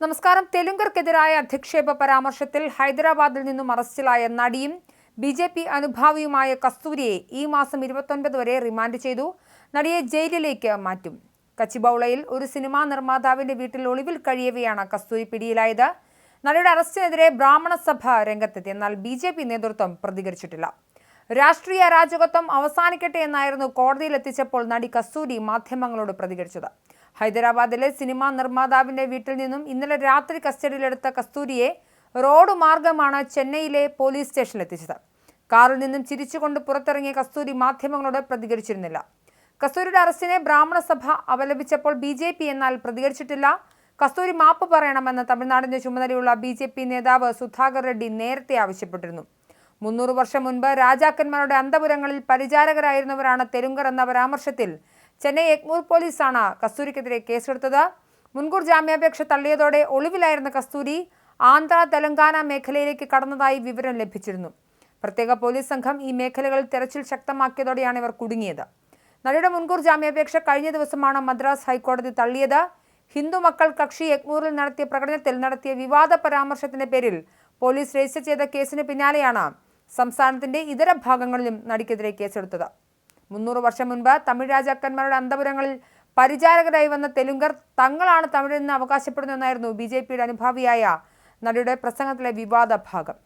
നമസ്കാരം. തെലുങ്കർക്കെതിരായ അധിക്ഷേപ പരാമർശത്തിൽ ഹൈദരാബാദിൽ നിന്നും അറസ്റ്റിലായ നടിയും ബി ജെ പി അനുഭാവിയുമായ കസ്തൂരിയെ ഈ മാസം ഇരുപത്തൊൻപത് വരെ റിമാൻഡ് ചെയ്തു. നടിയെ ജയിലിലേക്ക് മാറ്റും. കച്ചിബൌളയിൽ ഒരു സിനിമാ നിർമ്മാതാവിന്റെ വീട്ടിൽ ഒളിവിൽ കഴിയവെയാണ് കസ്തൂരി പിടിയിലായത്. നടിയുടെ അറസ്റ്റിനെതിരെ ബ്രാഹ്മണ സഭ രംഗത്തെത്തി. എന്നാൽ ബി ജെ പി നേതൃത്വം പ്രതികരിച്ചിട്ടില്ല. രാഷ്ട്രീയ അരാജകത്വം അവസാനിക്കട്ടെ എന്നായിരുന്നു കോടതിയിൽ എത്തിച്ചപ്പോൾ നടി കസ്തൂരി മാധ്യമങ്ങളോട് പ്രതികരിച്ചത്. ഹൈദരാബാദിലെ സിനിമാ നിർമ്മാതാവിന്റെ വീട്ടിൽ നിന്നും ഇന്നലെ രാത്രി കസ്റ്റഡിയിലെടുത്ത കസ്തൂരിയെ റോഡ് മാർഗമാണ് ചെന്നൈയിലെ പോലീസ് സ്റ്റേഷനിലെത്തിച്ചത്. കാറിൽ നിന്നും ചിരിച്ചുകൊണ്ട് പുറത്തിറങ്ങിയ കസ്തൂരി മാധ്യമങ്ങളോട് പ്രതികരിച്ചിരുന്നില്ല. കസ്തൂരിയുടെ അറസ്റ്റിനെ ബ്രാഹ്മണ സഭ അപലപിച്ചപ്പോൾ ബി ജെ പി എന്നാൽ പ്രതികരിച്ചിട്ടില്ല. കസ്തൂരി മാപ്പ് പറയണമെന്ന് തമിഴ്നാടിന്റെ ചുമതലയുള്ള ബി ജെ പി നേതാവ് സുധാകർ റെഡ്ഡി നേരത്തെ ആവശ്യപ്പെട്ടിരുന്നു. മുന്നൂറ് വർഷം മുൻപ് രാജാക്കന്മാരുടെ അന്തപുരങ്ങളിൽ പരിചാരകരായിരുന്നവരാണ് തെലുങ്കർ എന്ന പരാമർശത്തിൽ ചെന്നൈ എഗ്മൂർ പോലീസാണ് കസ്തൂരിക്കെതിരെ കേസെടുത്തത്. മുൻകൂർ ജാമ്യാപേക്ഷ തള്ളിയതോടെ ഒളിവിലായിരുന്ന കസ്തൂരി ആന്ധ്ര തെലങ്കാന മേഖലയിലേക്ക് കടന്നതായി വിവരം ലഭിച്ചിരുന്നു. പ്രത്യേക പോലീസ് സംഘം ഈ മേഖലകളിൽ തെരച്ചിൽ ശക്തമാക്കിയതോടെയാണ് ഇവർ കുടുങ്ങിയത്. നടിയുടെ മുൻകൂർ ജാമ്യാപേക്ഷ കഴിഞ്ഞ ദിവസമാണ് മദ്രാസ് ഹൈക്കോടതി തള്ളിയത്. ഹിന്ദു മക്കൾ കക്ഷി എഗ്മൂറിൽ നടത്തിയ പ്രകടനത്തിൽ നടത്തിയ വിവാദ പരാമർശത്തിന്റെ പേരിൽ പോലീസ് രജിസ്റ്റർ ചെയ്ത കേസിന് പിന്നാലെയാണ് സംസ്ഥാനത്തിന്റെ ഇതര ഭാഗങ്ങളിലും നടിക്കെതിരെ കേസെടുത്തത്. മുന്നൂറ് വർഷം മുൻപ് തമിഴ് രാജാക്കന്മാരുടെ അന്തപുരങ്ങളിൽ പരിചാരകരായി വന്ന തെലുങ്കർ തങ്ങളാണ് തമിഴെന്ന് അവകാശപ്പെടുന്നതെന്നായിരുന്നു ബി ജെ പിയുടെ അനുഭാവിയായ നടിയുടെ പ്രസംഗത്തിലെ വിവാദ ഭാഗം.